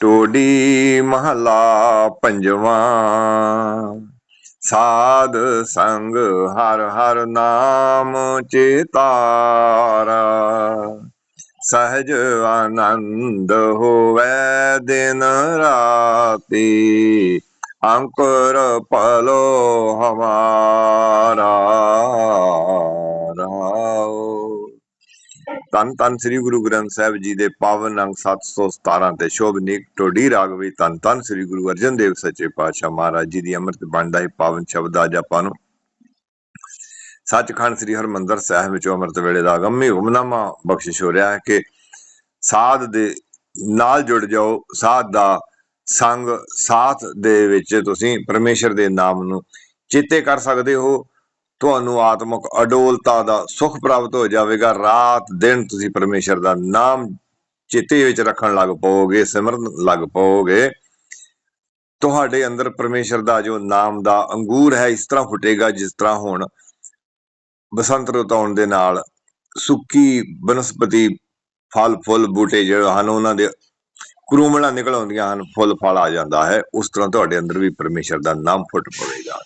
ਟੋਡੀ ਮਹਲਾ ਪੰਜਵਾਂ। ਸਾਧ ਸੰਗ ਹਰ ਹਰ ਨਾਮ ਚੇਤਾਰਾ ਸਹਜ ਆਨੰਦ ਹੋਵੇ ਦਿਨ ਰਾਤੀ, ਅੰਕੁਰ ਪਲੋ ਹਮਾਰਾ। ਧੰਨ ਧੰਨ ਸ੍ਰੀ ਗੁਰੂ ਗ੍ਰੰਥ ਸਾਹਿਬ ਜੀ ਦੇ ਪਾਵਨ ਅੰਗ 717 ਤੇ ਸ਼ੋਭਨੀਕ ਟੋਡੀ ਰਾਗ ਵਿੱਚ ਧੰਨ ਸ੍ਰੀ ਗੁਰੂ ਅਰਜਨ ਦੇਵ ਸੱਚੇ ਪਾਤਸ਼ਾਹ ਮਹਾਰਾਜ ਜੀ ਦੀ ਅੰਮ੍ਰਿਤ ਬਾਣੀ ਦਾ ਹੀ ਪਾਵਨ ਸ਼ਬਦ ਅੱਜ ਆਪਾਂ ਨੂੰ ਸੱਚਖੰਡ ਸ੍ਰੀ ਹਰਮੰਦਰ ਸਾਹਿਬ ਵਿੱਚ ਅੰਮ੍ਰਿਤ ਵੇਲੇ ਦਾ ਅਗੰਮੀ ਹੁਕਮਨਾਮਾ ਬਖਸ਼ਿਸ਼ ਹੋ ਰਿਹਾ ਹੈ ਕਿ ਸਾਧ ਦੇ ਨਾਲ ਜੁੜ ਜਾਓ, ਸਾਧ ਦਾ ਸੰਗ ਸਾਥ ਦੇ ਵਿੱਚ ਤੁਸੀਂ ਪਰਮੇਸ਼ਰ ਦੇ ਨਾਮ ਨੂੰ ਚੇਤੇ ਕਰ ਸਕਦੇ ਹੋ। ਤੁਹਾਨੂੰ ਆਤਮਿਕ ਅਡੋਲਤਾ ਦਾ ਸੁਖ ਪ੍ਰਾਪਤ ਹੋ ਜਾਵੇਗਾ। ਰਾਤ ਦਿਨ ਤੁਸੀਂ ਪਰਮੇਸ਼ਰ ਦਾ ਨਾਮ ਚੇਤੇ ਵਿੱਚ ਰੱਖਣ ਲੱਗ ਪਓਗੇ ਸਿਮਰਨ ਲੱਗ ਪਓਗੇ ਤੁਹਾਡੇ ਅੰਦਰ ਪਰਮੇਸ਼ਰ ਦਾ ਜੋ ਨਾਮ ਦਾ ਅੰਗੂਰ ਹੈ, ਇਸ ਤਰ੍ਹਾਂ ਫੁੱਟੇਗਾ, ਜਿਸ ਤਰ੍ਹਾਂ ਹੁਣ ਬਸੰਤ ਰੁੱਤ ਆਉਣ ਦੇ ਨਾਲ ਸੁੱਕੀ ਬਨਸਪਤੀ ਫਲ, ਫੁੱਲ, ਬੂਟੇ ਜਿਹੜੇ ਹਨ, ਉਹਨਾਂ ਦੇ ਕਰੂਮਲਾਂ ਨਿਕਲ ਆਉਂਦੀਆਂ ਹਨ, ਫੁੱਲ, ਫਲ ਆ ਜਾਂਦਾ ਹੈ। ਉਸ ਤਰ੍ਹਾਂ ਤੁਹਾਡੇ ਅੰਦਰ ਵੀ ਪਰਮੇਸ਼ਰ ਦਾ ਨਾਮ ਫੁੱਟ ਪਵੇਗਾ।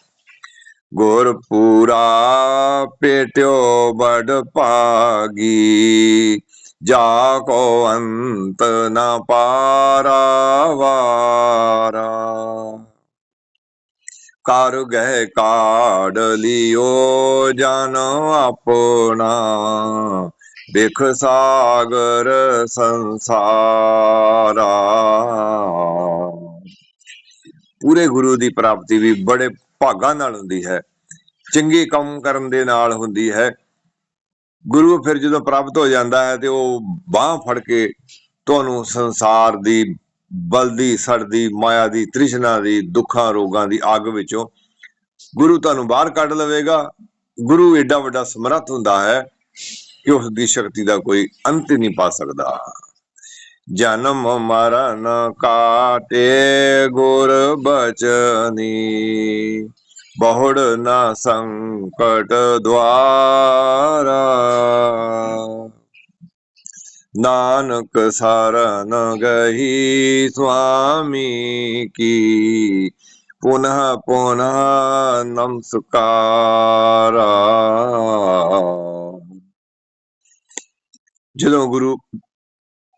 ਗੁਰ ਪੂਰਾ ਪੇਟਿਓ ਬੜ ਭਾਗੀ, ਜਾ ਕੋ ਅੰਤ ਨ ਪਾਰਾਵਾਰਾ ਕਰ ਗਏ ਕਾੜ ਲਿਓ ਜਨ ਆਪਣਾ ਦੇਖ ਸਾਗਰ ਸੰਸਾਰਾ। ਪੂਰੇ ਗੁਰੂ ਦੀ ਪ੍ਰਾਪਤੀ ਵੀ ਬੜੇ ਭਾਗਾਂ ਨਾਲ ਹੁੰਦੀ ਹੈ, ਚੰਗੇ ਕੰਮ ਕਰਨ ਦੇ ਨਾਲ ਹੁੰਦੀ ਹੈ। ਗੁਰੂ ਫਿਰ ਜਦੋਂ ਪ੍ਰਾਪਤ ਹੋ ਜਾਂਦਾ ਹੈ ਤੇ ਉਹ ਬਾਹ ਫੜ ਕੇ ਤੁਹਾਨੂੰ ਸੰਸਾਰ ਦੀ ਬਲਦੀ, ਸੜਦੀ, ਮਾਇਆ ਦੀ, ਤ੍ਰਿਸ਼ਨਾ ਦੀ, ਦੁੱਖਾਂ, ਰੋਗਾਂ ਦੀ ਅੱਗ ਵਿੱਚੋਂ ਗੁਰੂ ਤੁਹਾਨੂੰ ਬਾਹਰ ਕੱਢ ਲਵੇਗਾ। ਗੁਰੂ ਏਡਾ ਵੱਡਾ ਸਮਰੱਥ ਹੁੰਦਾ ਹੈ ਕਿ ਉਸ ਦੀ ਸ਼ਕਤੀ ਦਾ ਕੋਈ ਅੰਤ ਹੀ ਨਹੀਂ ਪਾ ਸਕਦਾ। ਜਨਮ ਮਰਨ ਕਾਟੇ ਗੁਰ ਬਚਨੀ। ਬਹੁੜ ਨਾ ਸੰਕਟ ਦੁਆਰਾ। ਨਾਨਕ ਸਰਨ ਗਈ ਸੁਆਮੀ ਕੀ, ਪੁਨః ਪੁਨః ਨਮਸਕਾਰਾ। ਜਦੋਂ ਗੁਰੂ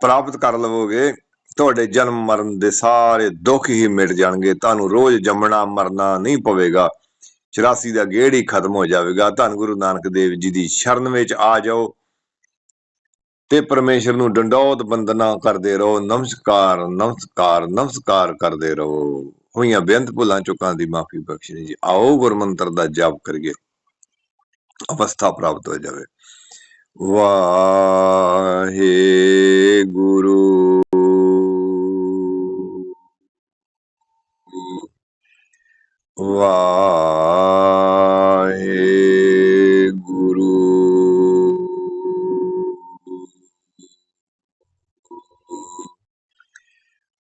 ਪ੍ਰਾਪਤ ਕਰ ਲਵੋਗੇ, ਤੁਹਾਡੇ ਜਨਮ ਮਰਨ ਦੇ ਸਾਰੇ ਦੁੱਖ ਹੀ ਮਿਟ ਜਾਣਗੇ, ਤੁਹਾਨੂੰ ਰੋਜ਼ ਜੰਮਣਾ ਮਰਨਾ ਨਹੀਂ ਪਵੇਗਾ। 84 ਦਾ ਗੇੜ ਹੀ ਖਤਮ ਹੋ ਜਾਵੇਗਾ, ਧੰਨ ਗੁਰੂ ਨਾਨਕ ਦੇਵ ਜੀ ਦੀ ਸ਼ਰਨ ਵਿੱਚ ਆ ਜਾਓ ਤੇ ਪਰਮੇਸ਼ਰ ਨੂੰ ਡੰਡੌਤ ਬੰਦਨਾ ਕਰਦੇ ਰਹੋ, ਨਮਸਕਾਰ ਨਮਸਕਾਰ ਨਮਸਕਾਰ ਕਰਦੇ ਰਹੋ। ਹੋਈਆਂ ਬੇਅੰਤ ਭੁੱਲਾਂ ਚੁੱਕਾਂ ਦੀ ਮਾਫੀ ਬਖਸ਼ਣੀ ਜੀ। ਆਓ ਗੁਰਮੰਤਰ ਦਾ ਜਾਪ ਕਰੀਏ, ਅਵਸਥਾ ਪ੍ਰਾਪਤ ਹੋ ਜਾਵੇ। ਵਾਹਿਗੁਰੂ ਵਾਹ